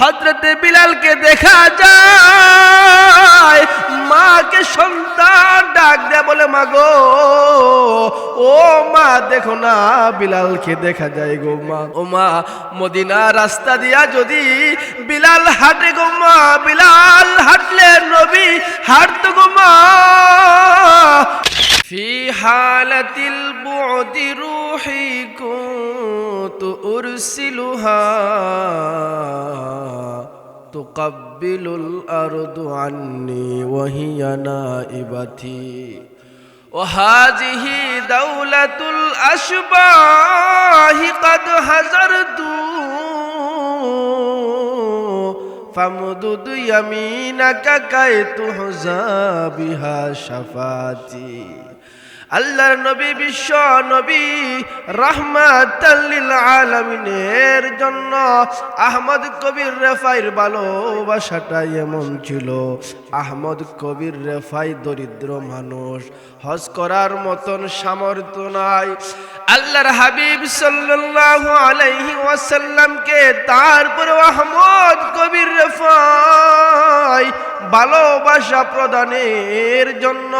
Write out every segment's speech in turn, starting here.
হজরতে বিলালকে দেখা যায় মাকে সন্তান ডাক দেয়া বলে মা গো ও মা দেখো না বিলালকে দেখা যায় গো মা ও মা মদিনা রাস্তা দিয়া যদি বিলাল হাঁটে গো মা বিলাল হাঁটলে নবী হাঁটতো গো মা في حالة البعد روحي كنت أرسلها تقبل الأرض عني وهي نائبتي وهذه دولة الأشباه قد هزرت فامدد يمينك كي تحظى بها شفاتي আল্লাহর নবী, বিশ্ব নবী রহমাতাল্লিল আলমিনের জন্য আহমদ কবির রেফাইর ভালোবাসাটা এমন ছিল। আহমদ কবির রেফাই দরিদ্র মানুষ, হজ করার মতন সামর্থ্য নাই। আল্লাহর হাবিব সাল্লাল্লাহু আলাইহি ওয়াসাল্লামকে তারপরে আহমদ কবির রেফাই ভালোবাসা প্রদানের জন্য,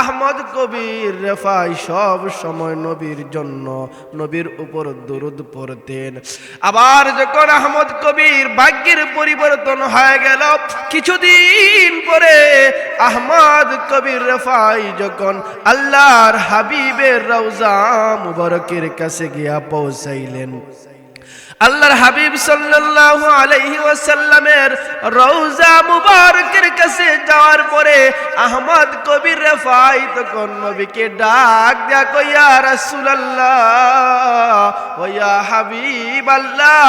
আহমদ কবির রেফাই সব সময় নবীর জন্য, নবীর উপর দরুদ পড়তেন। আবার যখন আহমদ কবির ভাগ্যের পরিবর্তন হয়ে গেল, কিছুদিন পরে আহমদ কবির রেফাই যখন আল্লাহর হাবিবের রওজা মুবারকের কাছে গিয়া পৌঁছাইলেন। আল্লাহর হাবিব সাল্লাল্লাহু আলাইহি ওয়াসাল্লামের রওজা মুবারকের কাছে যাওয়ার পরে আহমদ কবির রেফাই তখন নবীকে ডাক দেয়া কইয়া রাসূলুল্লাহ ওয়া হাবিব আল্লাহ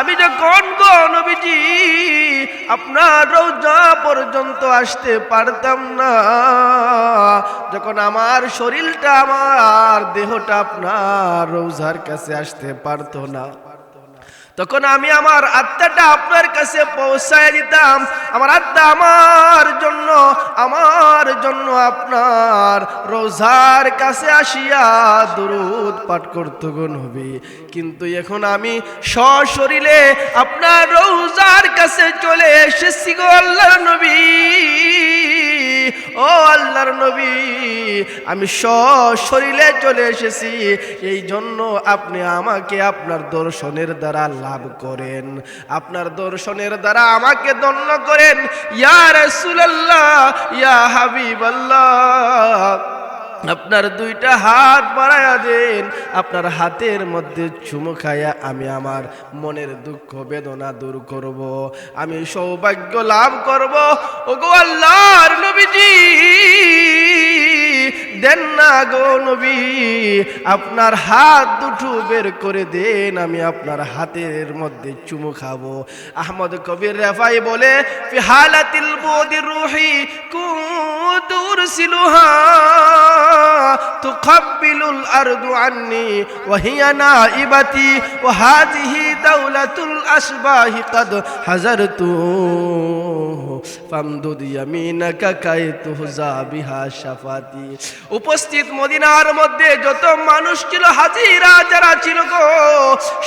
আমি যখন গো নবীজি আপনার রওজা পর্যন্ত আসতে পারতাম না, যখন আমার শরীরটা, আমার দেহটা আপনার রোজার কাছে আসতে পারতো না। তখন আমি আমার আত্মাটা আপনার কাছে পৌঁছায় দিতাম। আমার আত্মা আমার জন্য আমার জন্য আপনার রোজার কাছে আসিয়া দুরুদ পাঠ করতে নবী। কিন্তু এখন আমি সশরীরে আপনার রোজার কাছে চলে এসেছি গো আল্লাহ নবী। ও আল্লাহর নবী, আমি সশরীরে চলে এসেছি। এই জন্য আপনি আমাকে আপনার দর্শনের দ্বারা লাভ করেন। আপনার দর্শনের দ্বারা আমাকে দন্য করেন। ইয়ার রাসূলুল্লাহ, ইয়া হাবিবাল্লাহ। আপনার দুইটা হাত বাড়ায়া দেন, আপনার হাতের মধ্যে চুমু খাইয়া আমি আমার মনের দুঃখ, বেদনা দূর করব, আমি সৌভাগ্য লাভ করব। ওগো আল্লাহর নবীজি! দেন না গো নবী আপনার হাত দুটো বের করে দেন আমি আপনার হাতের মধ্যে চুমু খাবো আহমদ কবির রেফাই বলে ফি হালাতিল বুদি রুহি কুদুর সিলুহা تقبل الأرض عني وهي نائبتي وهذه دولة الأشباه قد حزرت ফামদুদ ইয়ামিনাকা বিহা শাফাতি। উপস্থিত মদিনার মধ্যে যত মানুষ ছিল, হাজিরা যারা ছিল গো,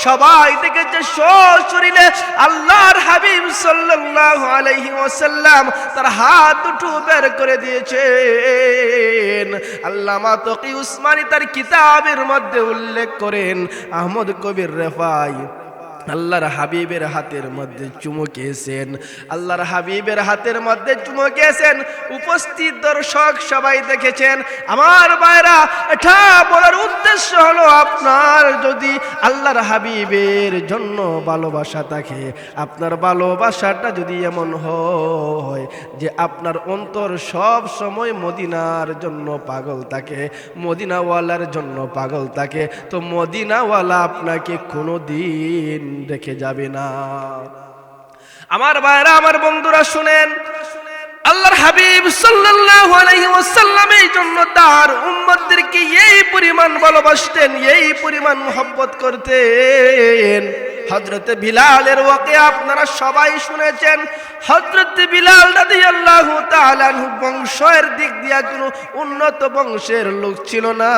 সবাই দেখেছে সশরীরে আল্লাহর হাবিব সাল্লাল্লাহু আলাইহি ওয়াসাল্লাম তার হাত দুটো বের করে দিয়েছেন। আল্লামা তকি উসমানী তার কিতাবের মধ্যে উল্লেখ করেন, আহমদ কবির রেফাই। আল্লাহর হাবিবের হাতের মধ্যে চুমুকেছেন। আল্লাহর হাবিবের হাতের মধ্যে চুমুকেছেন। উপস্থিত দর্শক সবাই দেখেছেন। আমার বাইরা এটা বলার উদ্দেশ্য হলো আপনার যদি আল্লাহর হাবিবের জন্য ভালোবাসা থাকে, আপনার ভালোবাসাটা যদি এমন হয় যে আপনার অন্তর সব সময় মদিনার জন্য পাগল থাকে, মদিনাওয়ালার জন্য পাগল থাকে, তো মদিনাওয়ালা আপনাকে কোনো দিন রেখে যাবে না। আমার ভাইরা, আমার বন্ধুরা, শুনেন আল্লাহর হাবিব সাল্লাল্লাহু আলাইহি ওয়াসাল্লাম এই জন্য তার উম্মতদেরকে এই পরিমাণ ভালোবাসতেন, এই পরিমাণ মোহব্বত করতেন। হজরত বিলালের ওকে আপনারা সবাই শুনেছেন। হজরত বিলাল রাদি আল্লাহ বংশের দিক দিয়া কোনো উন্নত বংশের লোক ছিল না।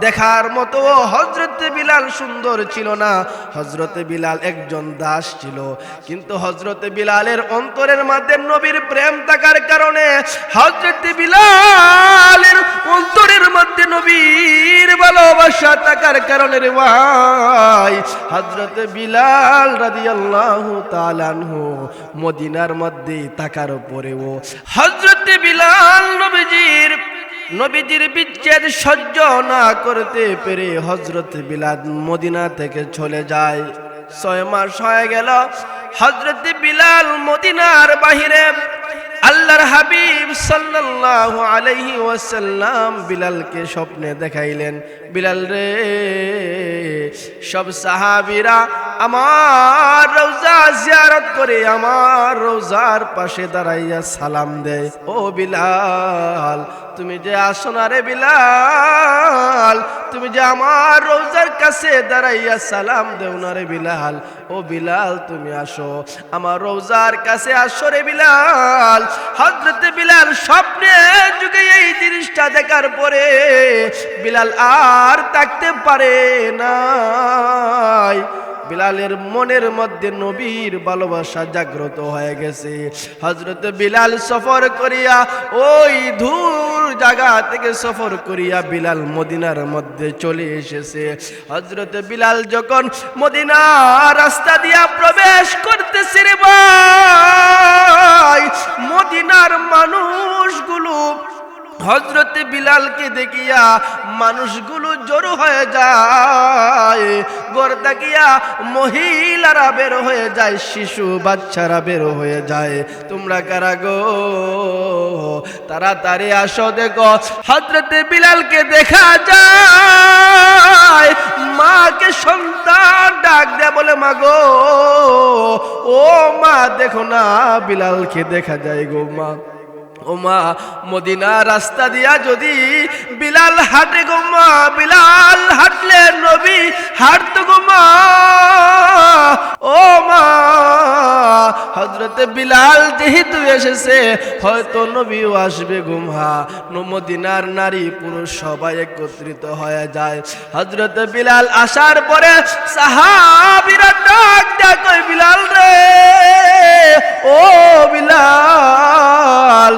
দেখার মতো হজরত বিলাল সুন্দর ছিল না। হজরত বিলাল একজন দাস ছিল। কিন্তু হজরত বিলালের অন্তরের মধ্যে নবীর প্রেম থাকার কারণে হজরত বিলালের অন্তরের মধ্যে নবীর ভালোবাসা থাকার কারণে রে ভাই হজরত বিলাল রাদিয়াল্লাহু তাআলাহু মদিনার মধ্যে থাকার পরেও হজরত বিলাল নবীজির নবীজির বিচ্ছেদ সহ্য না করতে পেরে হজরত বিলাল মদিনা থেকে চলে যায়। ছয় মাস হয়ে গেল হজরত বিলাল মদিনার বাহিরে হাবিব সাল্লাল্লাহু আলাইহি ওয়াসাল্লাম বিলালকে স্বপ্নে দেখাইলেন, বিলাল রে, সব সাহাবীরা আমার রোজা জিয়ারত করে আমার রোজার পাশে দাঁড়াইয়া সালাম দেয়। ও বিলাল তুমি যে আসো না রে বিলাল, তুমি যে আমার রোজার কাছে দাঁড়াইয়া সালাম দেও না রে বিলাল, ও বিলাল তুমি আসো, আমার রোজার কাছে আসো রে বিলাল। হজরত বিলাল স্বপ্নে যুগে এই জিনিসটা দেখার পরে বিলাল আর থাকতে পারে নাই। বিলালের মনের মধ্যে নবীর ভালোবাসা জাগ্রত হয়ে গেছে। হজরত বিলাল সফর করিয়া ওই ধূর জায়গা থেকে সফর করিয়া বিলাল মদিনার মধ্যে চলে এসেছে। হজরত বিলাল যখন মদিনা রাস্তা দিয়া প্রবেশ করতেছে রে ভাই, মদিনার মানুষগুলো হজরত বিলালকে দেখিয়া মানুষগুলো জড়ো হয়ে যায়। গর দেখিয়া মহিলারা বের হয়ে যায়, শিশু বাচ্চারা বের হয়ে যায়। তোমরা কারা গো? তাড়াতাড়ি আসো দেখো হজরতে বিলালকে দেখা যায়। মাকে সন্তান ডাক দেয়া বলে, মা গো, ও মা, দেখো না, বিলালকে দেখা যায় গো মা। ও মা মদিনা রাস্তা দিয়া যদি বিলাল হাঁটে গো মা, বিলাল হাঁটলে নবী হাঁটতো গোমা ও মা হজরতে বিলাল যেহেতু এসেছে, হয়তো নবীও আসবে গুমহা মদিনার নারী পুরুষ সবাই একত্রিত হয়ে যায়। হজরতে বিলাল আসার পরে সাহাবিরা ডাক ডাক বিলাল রে, ও বিলাল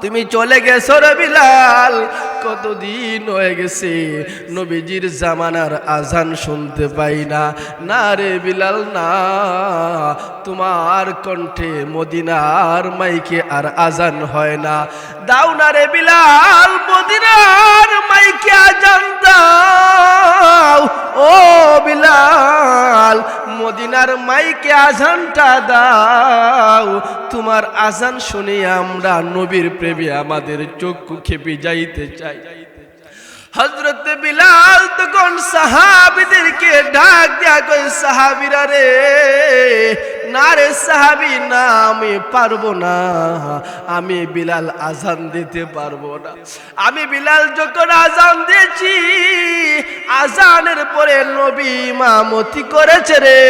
তুমি চলে গেছো রে বিলাল। কতদিন হয়ে গেছে নবীজির জামানার আজান শুনতে পাই না। না রে বিলাল, না। তোমার কণ্ঠে মদিনার মাইকে আর আজান হয় না। দাও না রে বিলাল, মদিনার মাইকে আজান দাও। ও বিলাল, মদিনার মাইকে আজানটা দাও। তোমার আজান শুনে আমরা নবীর প্রেমে আমাদের চক্ষু খেপে যাইতে চাই। হজরত বিলাল তখন সাহাবিদেরকে ডাক দেয়া কই সাহাবিরা রে না রে সাহাবি, না, আমি পারব না। আমি বিলাল আজান দিতে পারব না। আমি বিলাল যখন আজান দিয়েছি আজানের পরে নবী মামতি করেছে রে।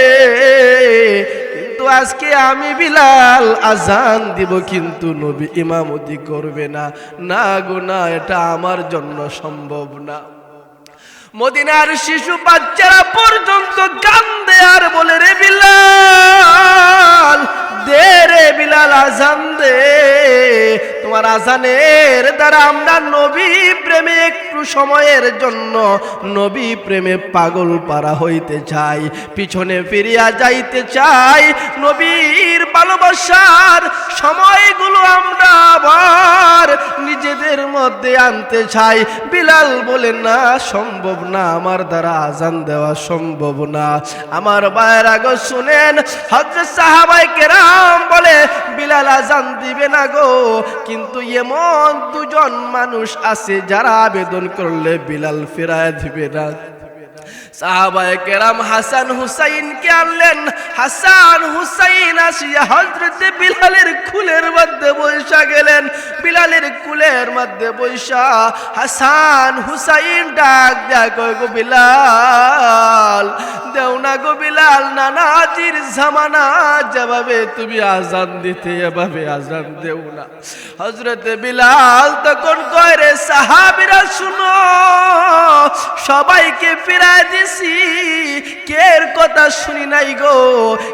কিন্তু আজকে আমি বিলাল আজান দিব, কিন্তু নবী ইমামতি করবে না। না গো, না, এটা আমার জন্য সম্ভব না। মদিনার শিশু বাচ্চারা পর্যন্ত কান্দে আর বলে, রে বিলাল, দে রে বিলাল আজান দে তোমার আজানের দ্বারা আমরা নবী প্রেমে একটু সময়ের জন্য নবী প্রেমে পাগল পারা হইতে চাই, পিছনে ফিরিয়া যাইতে চাই। নবীর ভালোবাসার সময়গুলো আমরা আবার নিজেদের মধ্যে আনতে চাই। বিলাল বলে, না, সম্ভব না, আমার দ্বারা আজান দেওয়া সম্ভব না। আমার বায়ের আগে শুনেন হজরত সাহাবাই কেরাম বলে, বিলাল আজান দিবে না গো। কিন্তু এমন দুজন মানুষ আছে যারা আবেদন করলে বিলাল ফেরায় দিবে না। আনলেন। হাসান হুসাইন বিলালের মধ্যে গেলেন। বিলালের মধ্যে হাসান হুসাইন ডাক বিলাল দেও না গো বিলাল, নানাজির জামানা। যেভাবে তুমি আজান দিতে, এভাবে আজান দেও না। হজরতে বিলাল তখন কয় রে, সাহাবিরা, শুনো, সবাইকে ফিরাই দিছি। কের কথা শুনি নাই গো?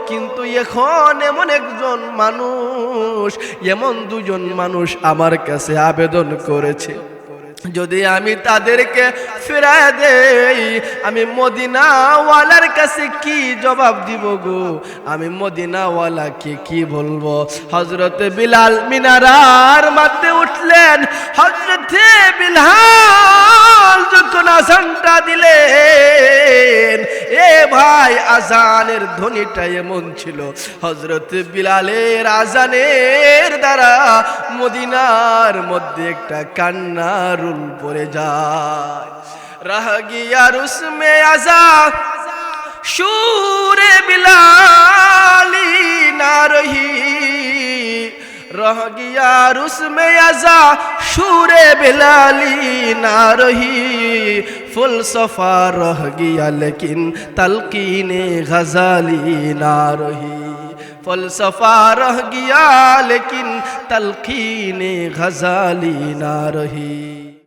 কিন্তু এখন এমন একজন মানুষ, এমন দুজন মানুষ আমার কাছে আবেদন করেছে। যদি আমি তাদেরকে ফেরায় দেই, আমি মদিনাওয়ালার কাছে কি জবাব দিব গো? আমি মদিনাওয়ালাকে কি বলব? হজরত বিলাল মিনারার মাতে উঠলেন। হজরতে বিলাল যখন আসানটা দিলেন এ ভাই আজানের ধ্বনিটা এমন ছিল। হজরত বিলালের আজানের দ্বারা মদিনার মধ্যে একটা কান্না রুল পড়ে যায়। রাহগিয়া রুসমে আজান সুরে বিলালি না রহি। রহ গিয়া রুসমে আজা شورے بلالی نہ رہی۔ فلسفہ رہ گیا لیکن تلقین غزالی نہ رہی۔ فلسفہ رہ گیا لیکن تلقین غزالی نہ رہی۔